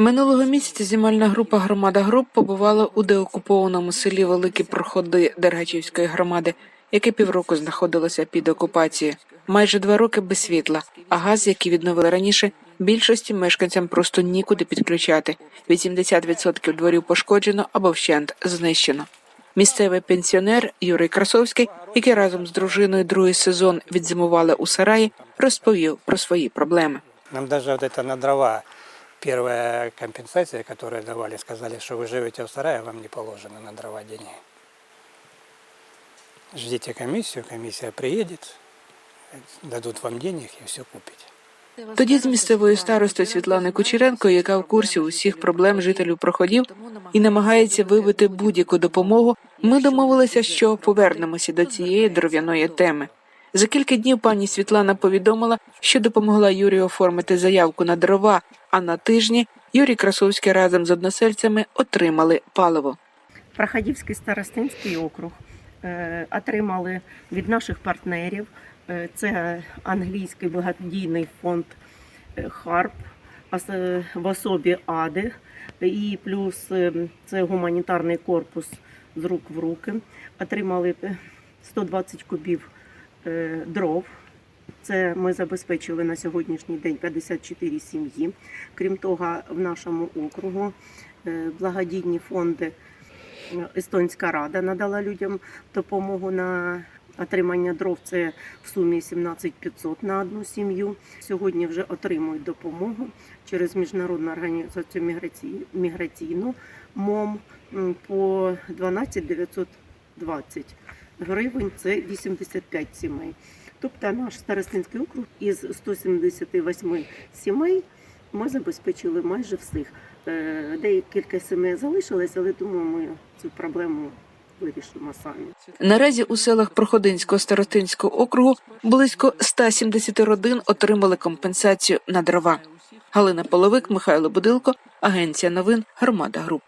Минулого місяця знімальна група громада груп побувала у деокупованому селі Великі Проходи Дергачівської громади, яке півроку знаходилося під окупацією. Майже два роки без світла, а газ, який відновили раніше, більшості мешканцям просто нікуди підключати. 80% дворів пошкоджено або вщент знищено. Місцевий пенсіонер Юрій Красовський, який разом з дружиною другий сезон відзимували у сараї, розповів про свої проблеми. Нам вот на дрова первая компенсация, которую давали, сказали, что вы живете в сарае, вам не положено на дрова деньги. Ждите комиссию, комиссия приедет, дадут вам денег и все купите. Тоді з місцевою старостою Світлани Кучеренко, яка в курсі усіх проблем жителів проходів і намагається вибити будь-яку допомогу, ми домовилися, що повернемося до цієї дров'яної теми. За кілька днів пані Світлана повідомила, що допомогла Юрію оформити заявку на дрова, а на тижні Юрій Красовський разом з односельцями отримали паливо. Проходівський старостинський округ е, отримали від наших партнерів. е, Це англійський благодійний фонд е, ХАРП в особі АДИ і плюс це гуманітарний корпус з рук в руки. Отримали е, 120 кубів дров. Це ми забезпечили на сьогоднішній день 54 сім'ї. Крім того, в нашому округу е, благодійні фонди Естонська рада надала людям допомогу на отримання дров. Це в сумі 17 500 на одну сім'ю. Сьогодні вже отримують допомогу через міжнародну організацію міграційну МОМ по 12 920 гривень. Це 85 сімей. Тобто наш старостинський округ із 178 сімей ми забезпечили майже всіх. Е, Деякі сімей залишились, але думаю, ми цю проблему вирішимо самі. Наразі у селах Проходинського старостинського округу близько 170 родин отримали компенсацію на дрова. Галина Половик, Михайло Будилко, Агенція новин, Громада Груп.